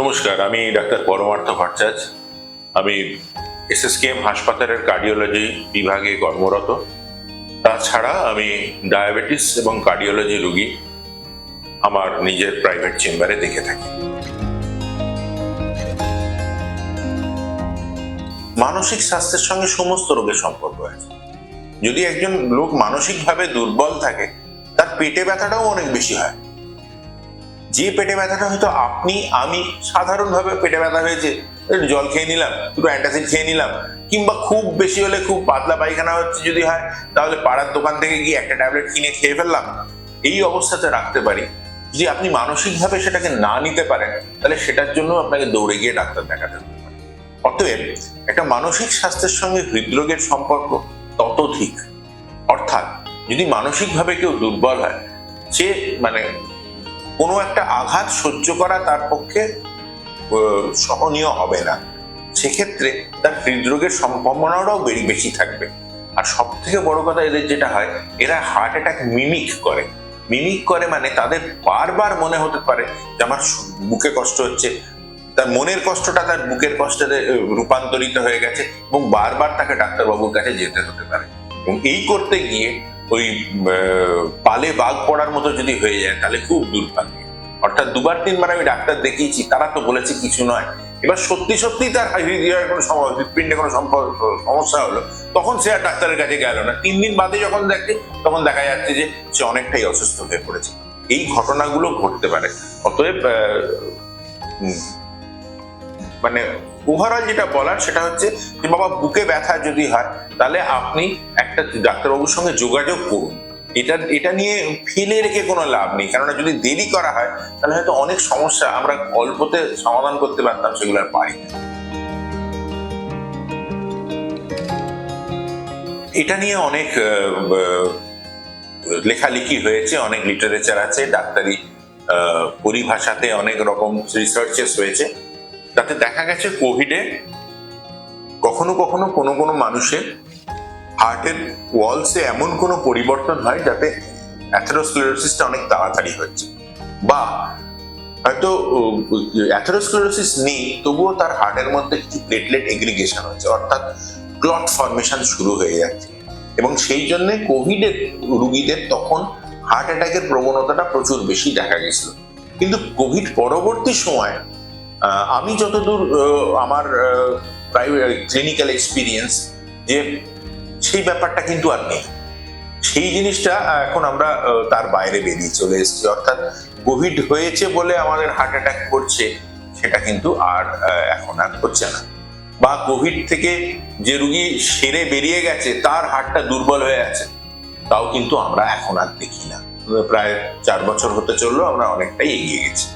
নমস্কার, আমি ডাক্তার পরমার্থ ভট্টাচার্য। আমি এসএসকেএম হাসপাতালের কার্ডিওলজি বিভাগে কর্মরত। তাছাড়া আমি ডায়াবেটিস এবং কার্ডিওলজি রোগী আমার নিজের প্রাইভেট চেম্বারে দেখে থাকি। মানসিক স্বাস্থ্যের সঙ্গে সমস্ত রোগের সম্পর্ক আছে। যদি একজন লোক মানসিকভাবে দুর্বল থাকে, তার পেটে ব্যথাটাও অনেক বেশি হয়। যে পেটে ব্যথাটা হয়তো আপনি, আমি সাধারণভাবে পেটে ব্যথা হয়েছে জল খেয়ে নিলাম একটু অ্যান্টাসিড খেয়ে নিলাম, কিংবা খুব বেশি হলে খুব পাতলা পায়খানা হচ্ছে যদি হয়, তাহলে পাড়ার দোকান থেকে গিয়ে একটা ট্যাবলেট কিনে খেয়ে ফেললাম। এই অবস্থাতে রাখতে পারি। যদি আপনি মানসিকভাবে সেটাকে না নিতে পারেন, তাহলে সেটার জন্য আপনাকে দৌড়ে গিয়ে ডাক্তার দেখাতে হবে। অতএব, একটা মানসিক স্বাস্থ্যের সঙ্গে হৃদরোগের সম্পর্ক ততোধিক অর্থাৎ, যদি মানসিকভাবে কেউ দুর্বল হয়, সে মানে কোনো একটা আঘাত সহ্য করা তার পক্ষে সহনীয় হবে না। সেক্ষেত্রে তার হৃদরোগের সম্ভাবনাটাও বেশি বেশি থাকবে। আর সব থেকে বড় কথা এদের যেটা হয়, এরা হার্ট অ্যাটাক মিমিক করে। মিমিক করে মানে তাদের বারবার মনে হতে পারে যে আমার বুকে কষ্ট হচ্ছে। তার মনের কষ্টটা তার বুকের কষ্টে রূপান্তরিত হয়ে গেছে এবং বারবার তাকে ডাক্তারবাবুর কাছে যেতে হতে পারে। এবং এই করতে গিয়ে ওই পালে বাঘ পড়ার মতো যদি হয়ে যায়, তাহলে খুব দুর্ভাগ্য। অর্থাৎ দুবার, তিনবার আমি ডাক্তার দেখিয়েছি, তারা তো বলেছে কিছু নয়। এবার সত্যি সত্যি তার হৃদয়ের কোনো হৃৎপিণ্ডে কোনো সমস্যা হলো, তখন সে আর ডাক্তারের কাছে গেল না। তিন দিন বাদে যখন দেখে, তখন দেখা যাচ্ছে যে সে অনেকটাই অসুস্থ হয়ে পড়েছে। এই ঘটনাগুলো ঘটতে পারে। অতএব মানে ওভারঅল যেটা বলার, সেটা হচ্ছে যে, বাবা, বুকে ব্যথা যদি হয় তাহলে আপনি একটা ডাক্তারবাবুর সঙ্গে যোগাযোগ করুন। এটা এটা নিয়ে ফেলে রেখে কোনো লাভ নেই। কেননা যদি দেরি করা হয়, তাহলে হয়তো অনেক সমস্যা আমরা অল্পতে সমাধান করতে পারতাম, সেগুলো আর পারি না। এটা নিয়ে অনেক লেখালেখি হয়েছে, অনেক লিটারেচার আছে, ডাক্তারি পরিভাষাতে অনেক রকম রিসার্চেস হয়েছে। তাতে দেখা গেছে কোভিডে কখনো কখনো কোনো কোনো মানুষের হার্টের ওয়ালসে এমন কোনো পরিবর্তন হয় যাতে অ্যাথেরোস্ক্লেরোসিসটা অনেক তাড়াতাড়ি হচ্ছে? বা হয়তো অ্যাথেরোস্ক্লেরোসিস নেই, তবুও তার হার্টের মধ্যে কিছু প্লেটলেট এগ্রিগেশন হচ্ছে, অর্থাৎ ক্লট ফর্মেশন শুরু হয়ে যাচ্ছে। এবং সেই জন্য কোভিডের রুগীদের তখন হার্ট অ্যাটাকের প্রবণতাটা প্রচুর বেশি দেখা গেছিল। কিন্তু কোভিড পরবর্তী সময় আমি যতদূর আমার প্রাইভেট ক্লিনিক্যাল এক্সপিরিয়েন্স যে সেই ব্যাপারটা কিন্তু আর নেই। সেই জিনিসটা এখন আমরা তার বাইরে বেরিয়ে চলে এসেছি। অর্থাৎ কোভিড হয়েছে বলে আমাদের হার্ট অ্যাটাক করছে, সেটা কিন্তু আর এখন আর হচ্ছে না। বা কোভিড থেকে যে রুগী সেরে বেরিয়ে গেছে, তার হার্টটা দুর্বল হয়ে আছে। তাও কিন্তু আমরা এখন আর দেখি না। প্রায় চার বছর হতে চলল, আমরা অনেকটাই এগিয়ে গেছি।